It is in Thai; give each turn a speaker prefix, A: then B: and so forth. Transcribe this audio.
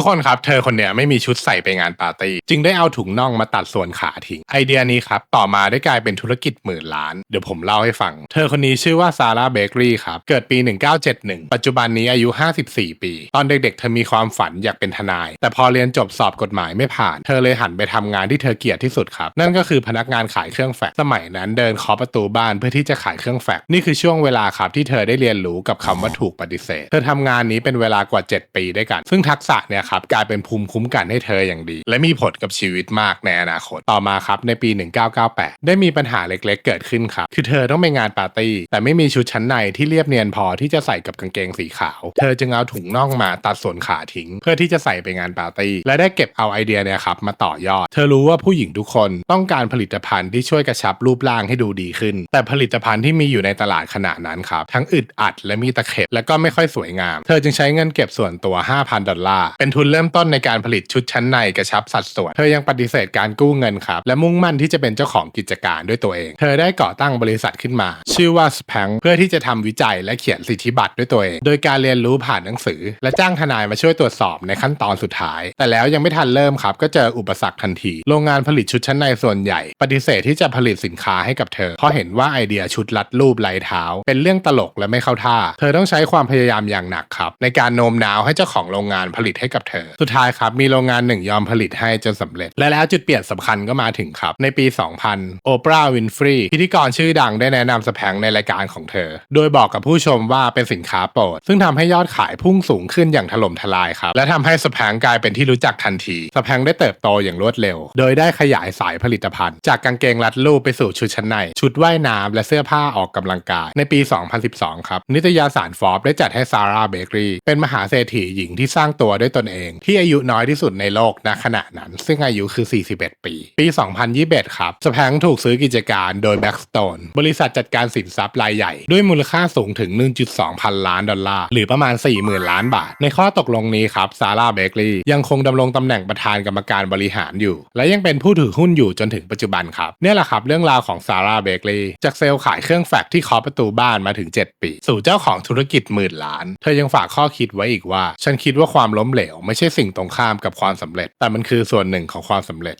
A: ทุกคนครับ เธอคนเนี้ยไม่มีชุดใส่ไปงานปาร์ตี้จึงได้เอาถุงน่องมาตัดส่วนขาทิ้งไอเดียนี้ครับ ต่อมาได้กลายเป็นธุรกิจหมื่นล้าน เดี๋ยวผมเล่าให้ฟัง เธอคนนี้ชื่อว่าซาร่าเบเกอรี่ครับ เกิดปี 1971 ปัจจุบันนี้อายุ 54 ปี ตอนเด็กๆ เธอมีความฝันอยากเป็นทนาย แต่พอเรียนจบสอบกฎหมายไม่ผ่าน เธอเลยหันไปทำงานที่เธอเกลียดที่สุดครับ นั่นก็คือพนักงานขายเครื่องแฟกซ์สมัยนั้นเดินเคาะประตูบ้านเพื่อที่จะขายเครื่องแฟกซ์นี่คือช่วงเวลาครับที่เธอได้เรียนรู้กับคำว่าถูกปฏิเสธ เธอทำงานนี้เป็นเวลากว่า 7 ปีด้วยกัน ซึ่งทักษะเนี่ยครับกลายเป็นภูมิคุ้มกันให้เธออย่างดี และมีผลกับชีวิตมากในอนาคตต่อมาครับในปี 1998 ได้มีปัญหาเล็กๆ เกิดขึ้นครับคือเธอต้องไปงานปาร์ตี้ แต่ไม่มีชุดชั้นในที่เรียบเนียนพอที่จะใส่กับกางเกงสีขาว เธอจึงเอาถุงน่องมาตัดส่วนขาทิ้ง เพื่อที่จะใส่ไปงานปาร์ตี้และได้เก็บเอาไอเดียเนี่ยครับมาต่อยอด เธอรู้ว่าผู้หญิงทุกคนต้องการผลิตภัณฑ์ที่ช่วยกระชับรูปร่างให้ดูดีขึ้น แต่ผลิตภัณฑ์ที่มีอยู่ในตลาดขณะนั้นครับทั้งอึดอัดและมีตะเข็บและก็ไม่ค่อยสวยงาม เธอจึงใช้เงินเก็บส่วนตัว 5,000 ดอลลาร์เป็นทุนเริ่มต้นในการผลิตชุดชั้นในกระชับสัดส่วน เธอยังปฏิเสธการกู้เงินครับ และมุ่งมั่นที่จะเป็นเจ้าของกิจการด้วยตัวเอง เธอได้ก่อตั้งบริษัทขึ้นมา ชื่อว่า Spank เพื่อที่จะทำวิจัยและเขียนสิทธิบัตรด้วยตัวเอง โดยการเรียนรู้ผ่านหนังสือ และจ้างทนายมาช่วยตรวจสอบในขั้นตอนสุดท้าย แต่แล้วยังไม่ทันเริ่มครับ ก็เจออุปสรรคทันที โรงงานผลิตชุดชั้นในส่วนใหญ่ ปฏิเสธที่จะผลิตสินค้าให้กับเธอ เพราะเห็นว่าไอเดียชุดลัดรูปไหลเท้า เป็นเรื่องตลกและไม่เข้าท่า เธอต้องใช้ความพยายามอย่างหนักครับในการโน้มน้าวให้เจ้าของโรงงานผลิตให้กับเธอ สุดท้ายครับมีโรงงานหนึ่งยอมผลิตให้จนสำเร็จ และแล้วจุดเปลี่ยนสำคัญก็มาถึงครับ ในปี 2000 โอปราห์วินฟรีพิธีกรชื่อดังได้แนะนำสแพงในรายการของเธอ โดยบอกกับผู้ชมว่าเป็นสินค้าโปรด ซึ่งทำให้ยอดขายพุ่งสูงขึ้นอย่างถล่มทลายครับ และทำให้สแพงกลายเป็นที่รู้จักทันทีสแพงได้เติบโตอย่างรวดเร็ว โดยได้ขยายสายผลิตภัณฑ์ จากกางเกงรัดรูปไปสู่ชุดชั้นใน ชุดว่ายน้ำและเสื้อผ้าออกกำลังกาย ในปี 2012 ครับนิตยสารฟอร์บได้จัดให้ซาร่าเบเกอรี่เป็นมหาเศรษฐีหญิงที่สร้างตัวด้วยตนเอง ที่อายุน้อยที่สุดในโลกณขณะนั้น ซึ่งอายุคือ 41 ปี ปี 2021 ครับสแพงถูกซื้อกิจการโดย Blackstone บริษัทจัดการสินทรัพย์รายใหญ่ ด้วยมูลค่าสูงถึง 1.2 พันล้านดอลลาร์ หรือประมาณ 40,000 ล้านบาท ในข้อตกลงนี้ครับซาร่าเบเกอรี่ยังคงดำรงตำแหน่งประธานกรรมการบริหารอยู่ และยังเป็นผู้ถือหุ้นอยู่จนถึงปัจจุบันครับเนี่ยแหละครับเรื่องราวของซาร่าเบเกอรี่จากเซลล์ขายเครื่องแฟกซ์ที่เคาะประตูบ้านมาถึง 7 ปี สู่เจ้าของธุรกิจหมื่นล้าน เธอยังฝากข้อคิดไว้อีกว่า ฉันคิดว่าความล้มเหลวไม่ใช่สิ่งตรงข้ามกับความสำเร็จ แต่มันคือส่วนหนึ่งของความสำเร็จ